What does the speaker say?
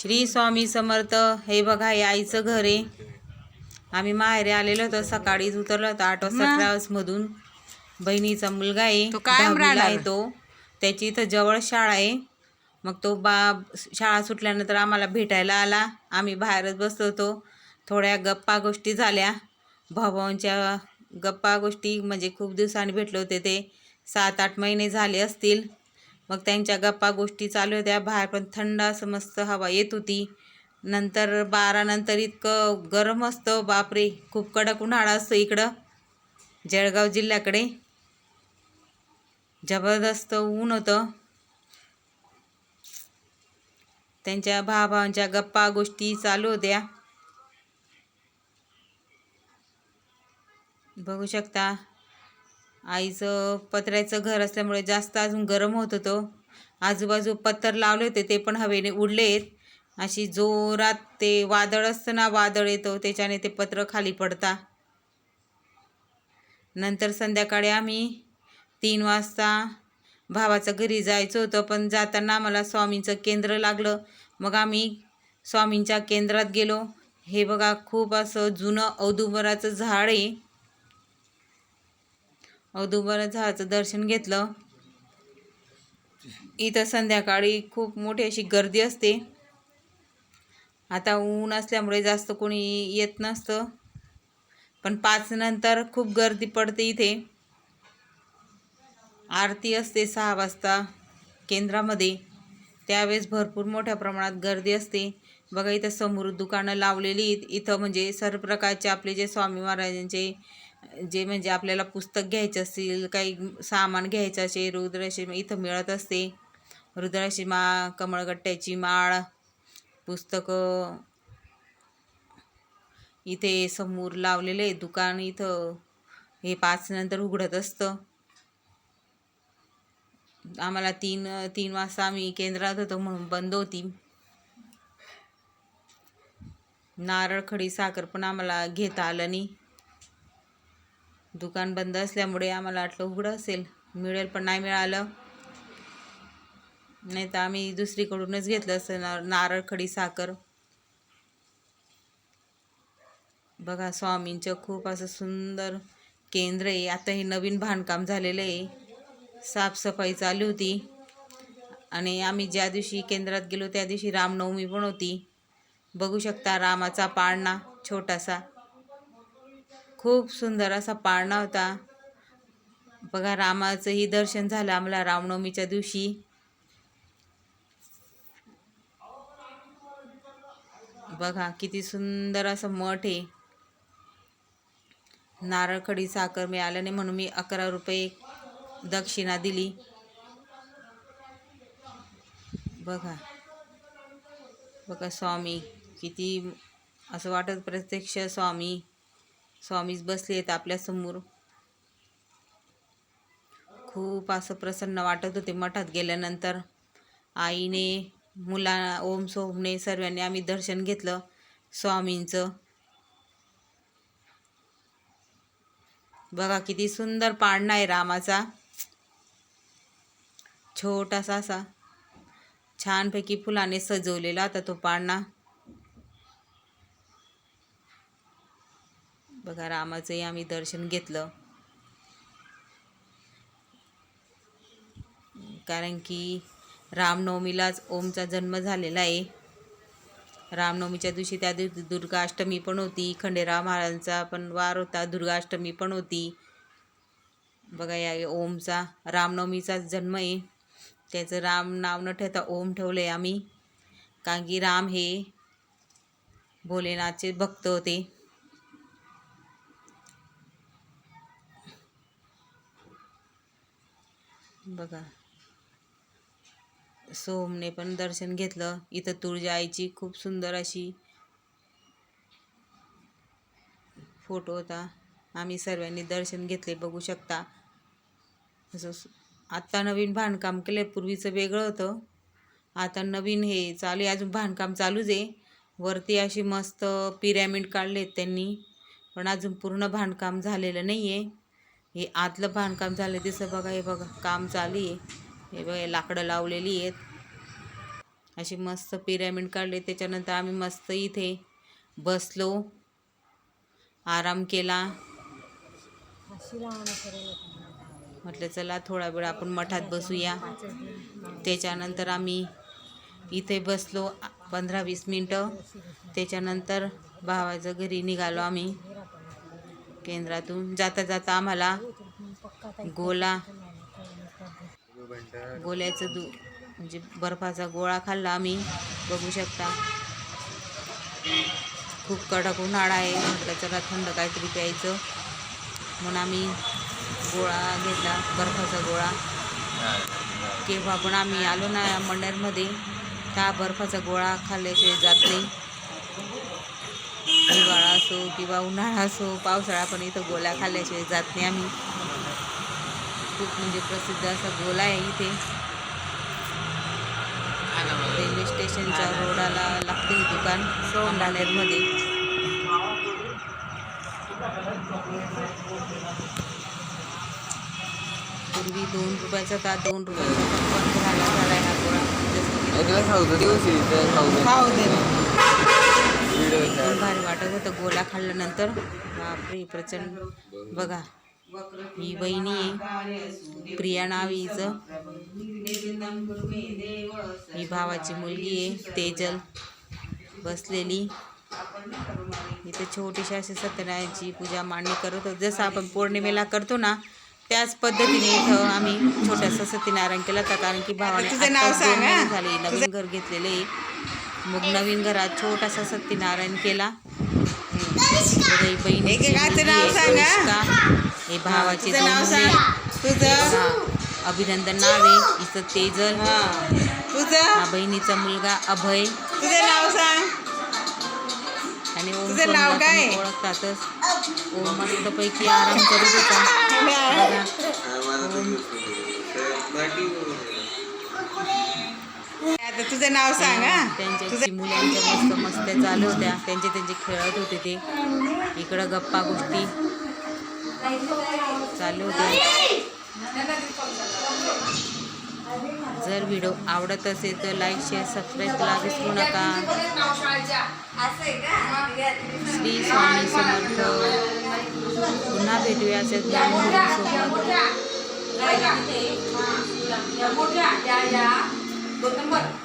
श्री स्वामी समर्थ हे बघा हे आईचं घर आहे. आम्ही माहेरी आलेलो होतो सकाळीच उतरलो होतो आठ वाजता ट्रॅव्हल्स मधून बहिणीचा मुलगा आहे तो. आहे तो. त्याची इथं जवळ शाळा आहे. मग तो बा शाळा सुटल्यानंतर आम्हाला भेटायला आला. आम्ही बाहेरच बसलो होतो. थोड्या गप्पा गोष्टी झाल्या. भावांच्या गप्पा गोष्टी म्हणजे खूप दिवसांनी भेटले होते ते. सात आठ महिने झाले असतील. मग त्यांच्या गप्पा गोष्टी चालू होत्या. बाहेर पण थंड असं मस्त हवा येत होती. नंतर बारानंतर इतकं गरम असतं. बापरे खूप कडक उन्हाळा असतो इकडं. जळगाव जिल्ह्याकडे. जबरदस्त ऊन होतं. त्यांच्या भावाभावांच्या गप्पा गोष्टी चालू होत्या. बघू शकता आईचं पत्र्याचं घर असल्यामुळे जास्त अजून गरम होत होतं. आजूबाजू पत्तर लावले होते ते पण हवेने उडलेत. अशी जोरात ते वादळ असतं ना वादळ येतो त्याच्याने ते पत्र खाली पडता. नंतर संध्याकाळी आम्ही तीन वाजता भावाचं घरी जायचं होतं पण जाताना आम्हाला स्वामींचं केंद्र लागलं. मग आम्ही स्वामींच्या केंद्रात गेलो. हे बघा खूप असं जुनं औदुंबराचं झाड आहे. औदुंबर झाचं दर्शन घेतलं. इथं संध्याकाळी खूप मोठी अशी गर्दी असते. आता ऊन असल्यामुळे जास्त कोणी येत नसतं. पण पाच नंतर खूप गर्दी पडते इथे. आरती असते सहा वाजता केंद्रामध्ये. त्यावेळेस भरपूर मोठ्या प्रमाणात गर्दी असते. बघा इथं समोर दुकानं लावलेली आहेत. इथं म्हणजे सर्व प्रकारचे आपले जे स्वामी महाराजांचे जे म्हणजे आपल्याला पुस्तक घ्यायचे असतील काही सामान घ्यायचं असेल रुद्राशी इथं मिळत असते. रुद्राशीमा कमळगट्ट्याची माळ पुस्तकं इथे समोर लावलेले दुकान इथं हे पाच नंतर उघडत असतं. आम्हाला तीन तीन वाजता आम्ही केंद्रात होतो म्हणून बंद होती. नारळ खडी साखर पण आम्हाला घेता आलं नाही. दुकान बंद असल्यामुळे आम्हाला वाटलं उघडं असेल. मिळेल पण नाही मिळालं. नाही तर आम्ही दुसरीकडूनच घेतलं असं ना नारळ खडी साखर. बघा स्वामींचं खूप असं सुंदर केंद्र आहे. आता हे नवीन बांधकाम झालेलं आहे. साफसफाई चालू होती. आणि आम्ही ज्या दिवशी केंद्रात गेलो त्या दिवशी रामनवमी पण होती. बघू शकता रामाचा पाळणा छोटासा. खूप सुंदर असा पाळणा होता. बघा रामाचंही दर्शन झालं आम्हाला रामनवमीच्या दिवशी. बघा किती सुंदर असं मठ आहे. नारळखडी साखर मिळालं नाही म्हणून मी अकरा रुपये दक्षिणा दिली. बघा. बघा स्वामी किती असं वाटत प्रत्यक्ष स्वामी. स्वामीच बसले आहेत आपल्यासमोर. खूप असं प्रसन्न वाटत होते मठात गेल्यानंतर. आईने मुला ओम सोमने सर्वांनी आम्ही दर्शन घेतलं स्वामींचं. बघा किती सुंदर पाळणा आहे रामाचा. छोटासा असा छानपैकी फुलाने सजवलेला आता तो पाळणा. बघा रामाचंही आम्ही दर्शन घेतलं. कारण की रामनवमीलाच ओमचा जन्म झालेला आहे. रामनवमीच्या दिवशी त्या दिवशी दुर्गाष्टमी पण होती. खंडेराव महाराजांचा पण वार होता दुर्गाष्टमी पण होती. बघा या ओमचा रामनवमीचाच जन्म आहे. त्याचं राम नाव न ठेवता ओम ठेवलं आहे आम्ही. कारण की राम हे भोलेनाथचे भक्त होते. बघा. सोमने पण दर्शन घेतलं. इथं तुळजा आईची खूप सुंदर अशी फोटो होता. आम्ही सर्वांनी दर्शन घेतले बघू शकता. असं आत्ता नवीन बांधकाम केलं पूर्वीचं वेगळं होतं. आता नवीन हे चालू आहे अजून बांधकाम चालूच आहे. वरती अशी मस्त पिरॅमिड काढलेत त्यांनी पण अजून पूर्ण बांधकाम झालेलं नाही आहे हे आतलं बांधकाम झालं दिसं बघा हे बघा काम चालू आहे. हे बघा लाकडं लावलेली आहेत. अशी मस्त पिरॅमिड काढले त्याच्यानंतर आम्ही मस्त इथे बसलो. आराम केला. म्हटलं चला थोडा वेळ आपण मठात बसूया. त्याच्यानंतर आम्ही इथे बसलो पंधरा वीस मिनटं. त्याच्यानंतर भावाचं घरी निघालो आम्ही. केंद्रातून जाता जाता आम्हाला गोला गोल्याचं दू म्हणजे बर्फाचा गोळा खाल्ला आम्ही. बघू शकता. खूप कडक उन्हाळा आहे. म्हटलं चला थंड काहीतरी प्यायचं. म्हणून आम्ही गोळा घेतला बर्फाचा गोळा. केव्हा पण आम्ही आलो ना मंडळमध्ये त्या बर्फाचा गोळा खाल्ल्याशिवाय जात नाही. असो किंवा उन्हाळा असो पावसाळा पण इथं गोळ्या खाल्ल्याशिवाय जात नाही आम्ही. खूप म्हणजे प्रसिद्ध असा गोला आहे इथे. रेल्वे स्टेशनच्या रोडाला लागते हे दुकान अंबानेरमध्ये पूर्वी दोन रुपयाचा का दोन रुपयाचा. झाला झाला हा गोळा जसं खाऊ दे दिवशी खाऊ दे खाऊ दे ना. व्हिडिओ एकदम भारी वाटत होतं गोला खाल्ल्यानंतर. बापरे प्रचंड. बघा ही वहिनी आहे. प्रिया नाव हिचं. ही भावाची मुलगी आहे तेजल. बसलेली. इथे छोटीशी अशी सत्यनारायणची पूजा मांडणी करत होतो. जसं आपण पौर्णिमेला करतो ना त्याच पद्धतीने इथं आम्ही छोटासा सत्यनारायण केला होता. कारण की भावाने झाले नवीन घर घेतलेले मग नवीन घरात छोटासा सत्यनारायण केला. ही बहिणीची मुलगी आहे, अनुष्का. हे भावाचे दोन मुले. हा, अभिनंदन नाव हिचं तेजल तुझं? हा बहिणीचा मुलगा अभय. तुझं नाव सांग. आणि ओम तुझं नाव काय? ओळखतातच. ओम मस्तपैकी आराम करत होता. बघा. आता तुझं नाव सांग हा. त्यांच्या मुलांच्या मस्त मस्त्या चालू होत्या. त्यांचे त्यांचे खेळत होते ते. इकडं गप्पा गोष्टी चालू होत्या. जर व्हिडिओ आवडत असेल तर लाईक शेअर सबस्क्राईब करायला विसरू नका. श्री स्वामी समर्थ. पुन्हा भेटूया असेच नवीन व्हिडिओसोबत मोठ्या या या दोन नंबर